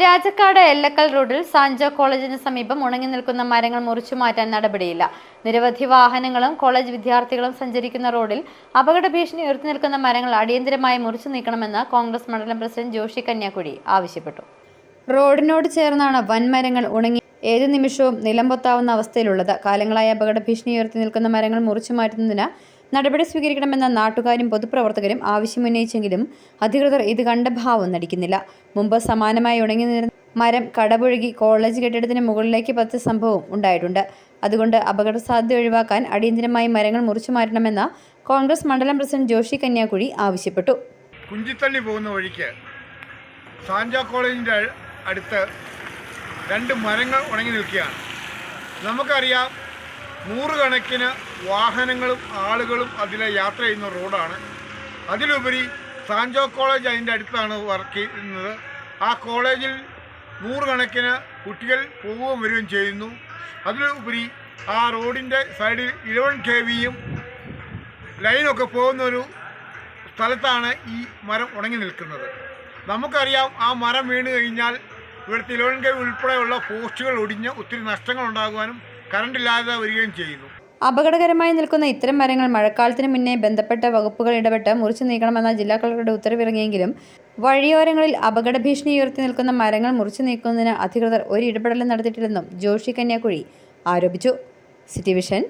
രാജക്കാട് എല്ലക്കൽ റോഡിൽ സാഞ്ചോ കോളേജിന് സമീപം ഉണങ്ങി നിൽക്കുന്ന മരങ്ങൾ മുറിച്ചു മാറ്റാൻ നടപടിയില്ല. നിരവധി വാഹനങ്ങളും കോളേജ് വിദ്യാർത്ഥികളും സഞ്ചരിക്കുന്ന റോഡിൽ അപകട ഭീഷണി ഉയർത്തി നിൽക്കുന്ന മരങ്ങൾ അടിയന്തരമായി മുറിച്ചു നീക്കണമെന്ന് കോൺഗ്രസ് മണ്ഡലം പ്രസിഡന്റ് ജോഷി കന്യാകുടി ആവശ്യപ്പെട്ടു. റോഡിനോട് ചേർന്നാണ് വൻമരങ്ങൾ ഉണങ്ങി ഏത് നിമിഷവും നിലംപൊത്താവുന്ന അവസ്ഥയിലുള്ളത്. കാലങ്ങളായി അപകട ഭീഷണി ഉയർത്തി നിൽക്കുന്ന മരങ്ങൾ മുറിച്ചു മാറ്റുന്നതിന് നടപടി സ്വീകരിക്കണമെന്ന നാട്ടുകാരും പൊതുപ്രവർത്തകരും ആവശ്യമുന്നയിച്ചെങ്കിലും അധികൃതർ ഇത് കണ്ട ഭാവം നടിക്കുന്നില്ല. മുമ്പ് സമാനമായി ഉണങ്ങി നിന്ന മരം കടപുഴകി കോളേജ് കെട്ടിടത്തിന് മുകളിലേക്ക് പത്ത് സംഭവം ഉണ്ടായിട്ടുണ്ട്. അതുകൊണ്ട് അപകട സാധ്യത ഒഴിവാക്കാൻ അടിയന്തിരമായി മരങ്ങൾ മുറിച്ചു മാറ്റണമെന്ന് കോൺഗ്രസ് മണ്ഡലം പ്രസിഡന്റ് ജോഷി കന്യാകുഴി ആവശ്യപ്പെട്ടു. കുഞ്ചിത്തള്ളി പോകുന്ന വഴിക്ക് സാഞ്ച കോളേജിന്റെ അടുത്ത് രണ്ട് മരങ്ങൾ ഉണങ്ങി നിൽക്കുകയാണ്. നമുക്കറിയാം നൂറുകണക്കിന് വാഹനങ്ങളും ആളുകളും അതിലെ യാത്ര ചെയ്യുന്ന റോഡാണ്. അതിലുപരി സാൻജോ കോളേജ് അതിന്റെ അടുത്താണ് വർക്ക് ചെയ്യുന്നത്. ആ കോളേജിൽ നൂറുകണക്കിന് കുട്ടികൾ പോവുകയും വരികയും ചെയ്യുന്നു. അതിലുപരി ആ റോഡിന്റെ സൈഡിൽ ഇലവൻ കെ വിയും ലൈനൊക്കെ പോകുന്നൊരു സ്ഥലത്താണ് ഈ മരം ഉണങ്ങി നിൽക്കുന്നത്. നമുക്കറിയാം ആ മരം വീണ് കഴിഞ്ഞാൽ ഇവിടുത്തെ ഇലവൻ കെ ഉൾപ്പെടെയുള്ള പോസ്റ്റുകൾ ഒടിഞ്ഞ് ഒത്തിരി നഷ്ടങ്ങൾ ഉണ്ടാകുവാനും കറണ്ടില്ലാതെ വരികയും ചെയ്യുന്നു. അപകടകരമായി നിൽക്കുന്ന ഇത്തരം മരങ്ങൾ മഴക്കാലത്തിന് മുന്നേ ബന്ധപ്പെട്ട വകുപ്പുകൾ ഇടപെട്ട് മുറിച്ചു നീക്കണമെന്ന ജില്ലാ കളക്ടറുടെ ഉത്തരവിറങ്ങിയെങ്കിലും വഴിയോരങ്ങളിൽ അപകട ഭീഷണി ഉയർത്തി നിൽക്കുന്ന മരങ്ങൾ മുറിച്ചു നീക്കുന്നതിന് അധികൃതർ ഒരു ഇടപെടലും നടത്തിയിട്ടില്ലെന്നും ജോഷി കന്യാകുഴി ആരോപിച്ചു. City vision